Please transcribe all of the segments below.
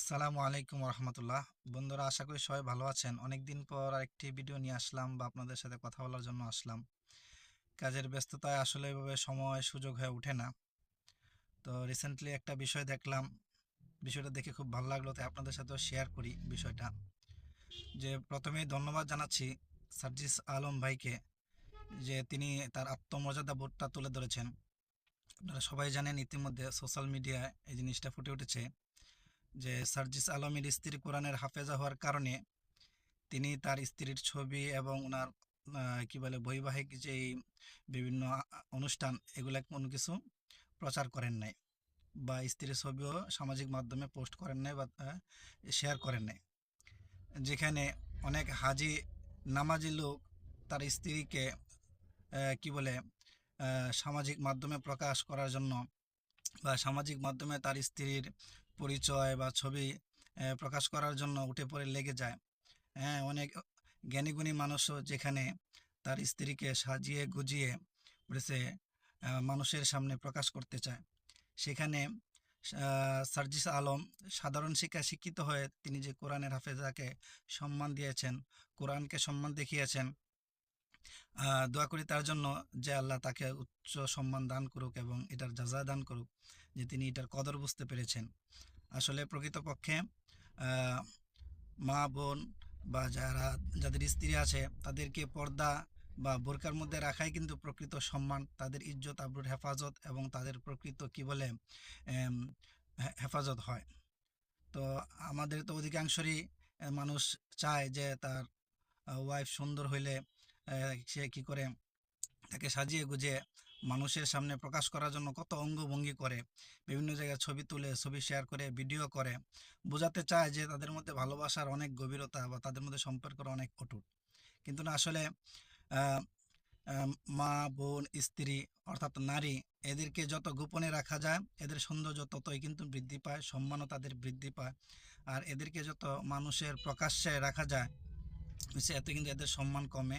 আসসালামু আলাইকুম রহমতুল্লাহ বন্ধুরা, আশা করি সবাই ভালো আছেন। অনেকদিন পর আরেকটি ভিডিও নিয়ে আসলাম বা আপনাদের সাথে কথা বলার জন্য আসলাম। কাজের ব্যস্ততায় আসলে এভাবে সময়, সুযোগ হয়ে ওঠে না। তো রিসেন্টলি একটা বিষয় দেখলাম। বিষয়টা দেখে খুব ভালো লাগল, তাই আপনাদের সাথেও শেয়ার করি বিষয়টা। যে প্রথমেই ধন্যবাদ জানাচ্ছি সার্জিস আলম ভাইকে যে তিনি তার আত্মমর্যাদা বোধটা তুলে ধরেছেন। আপনারা সবাই জানেন ইতিমধ্যে সোশ্যাল মিডিয়ায় এই জিনিসটা ফুটে উঠেছে। যে সার্জিস আলমের স্ত্রী কোরআনের হাফেজা হওয়ার কারণে তিনি তার স্ত্রীর ছবি এবং ওনার কি বলে, বৈবাহিক যেই বিভিন্ন অনুষ্ঠান, এগুলা কোনো কিছু প্রচার করেন নাই বা স্ত্রীর ছবিও সামাজিক মাধ্যমে পোস্ট করেন নাই বা শেয়ার করেন নাই। যেখানে অনেক হাজি নামাজি লোক তার স্ত্রীকে কি বলে সামাজিক মাধ্যমে প্রকাশ করার জন্য বা সামাজিক মাধ্যমে তার স্ত্রীর পরিচয় বা ছবি প্রকাশ করার জন্য উঠে পড়ে লেগে যায়। হ্যাঁ অনেক জ্ঞানীগুণী মানুষও যেখানে তার স্ত্রীকে সাজিয়ে গুজিয়ে বলেছে মানুষের সামনে প্রকাশ করতে চায়। সেখানে সার্জিস আলম সাধারণ শিক্ষা শিক্ষিত হয়ে তিনি যে কোরআনের হাফেজাকে সম্মান দিয়েছেন, কোরআনকে সম্মান দেখিয়েছেন দোয়া করি তার জন্য যে আল্লাহ তাকে উচ্চ সম্মান দান করুক এবং এটার যাজা দান করুক যে তিনি এটার কদর বুঝতে পেরেছেন। আসলে প্রকৃতপক্ষে মা, বোন বা যারা, যাদের স্ত্রী আছে, তাদেরকে পর্দা বা বোরকার মধ্যে রাখাই কিন্তু প্রকৃত সম্মান, তাদের ইজ্জত, আবরুর হেফাজত এবং তাদের প্রকৃত কি বলে হেফাজত হয়। তো আমাদের তো অধিকাংশরই মানুষ চায় যে তার ওয়াইফ সুন্দর হইলে সে কি করে, তাকে সাজিয়ে গুজিয়ে মানুষের সামনে প্রকাশ করার জন্য কত অঙ্গভঙ্গি করে, বিভিন্ন জায়গায় ছবি তুলে, ছবি শেয়ার করে ভিডিও করে, বোঝাতে চায় যে তাদের মধ্যে ভালোবাসার অনেক গভীরতা বা তাদের মধ্যে সম্পর্কের অনেক অটুট কিন্তু না, আসলে মা, বোন, স্ত্রী অর্থাৎ নারী, এদেরকে যত গোপনে রাখা যায়, এদের সৌন্দর্য ততই কিন্তু বৃদ্ধি পায়, সম্মানও তাদের বৃদ্ধি পায়। আর এদেরকে যত মানুষের প্রকাশ্যে রাখা যায়, সে এত কিন্তু এদের সম্মান কমে,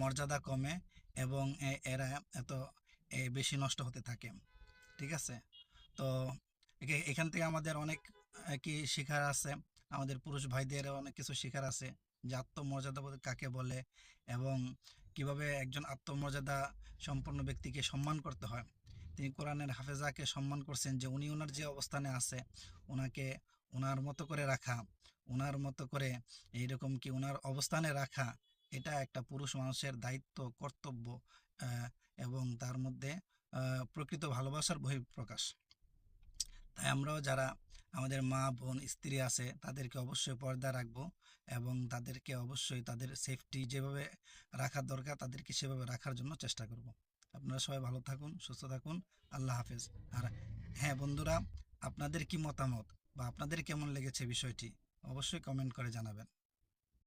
মর্যাদা কমে এবং এরা এত বেশি নষ্ট হতে থাকে, ঠিক আছে? তো এখান থেকে আমাদের অনেক কি শেখার আছে? আমাদের পুরুষ ভাইদের অনেক কিছু শেখার আছে, যে আত্মমর্যাদা কাকে বলে এবং কীভাবে একজন আত্মমর্যাদা সম্পন্ন ব্যক্তিকে সম্মান করতে হয়। তিনি কোরআনের হাফেজাকে সম্মান করছেন যে উনি ওনার যে অবস্থানে আছে ওনাকে ওনার মতো করে রাখা ওনার মতো করে এইরকম কি ওনার অবস্থানে রাখা, এটা একটা পুরুষ মানুষের দায়িত্ব, কর্তব্য এবং তার মধ্যে প্রকৃত ভালোবাসার বহিঃপ্রকাশ। তাই আমরাও যারা আমাদের মা, বোন, স্ত্রী আছে, তাদেরকে অবশ্যই পর্দা রাখব এবং তাদেরকে অবশ্যই তাদের সেফটি যেভাবে রাখার দরকার, তাদেরকে সেভাবে রাখার জন্য চেষ্টা করব। আপনারা সবাই ভালো থাকুন, সুস্থ থাকুন, আল্লাহ হাফেজ। আর হ্যাঁ বন্ধুরা, আপনাদের কি মতামত বা আপনাদের কেমন লেগেছে বিষয়টি, অবশ্যই কমেন্ট করে জানাবেন।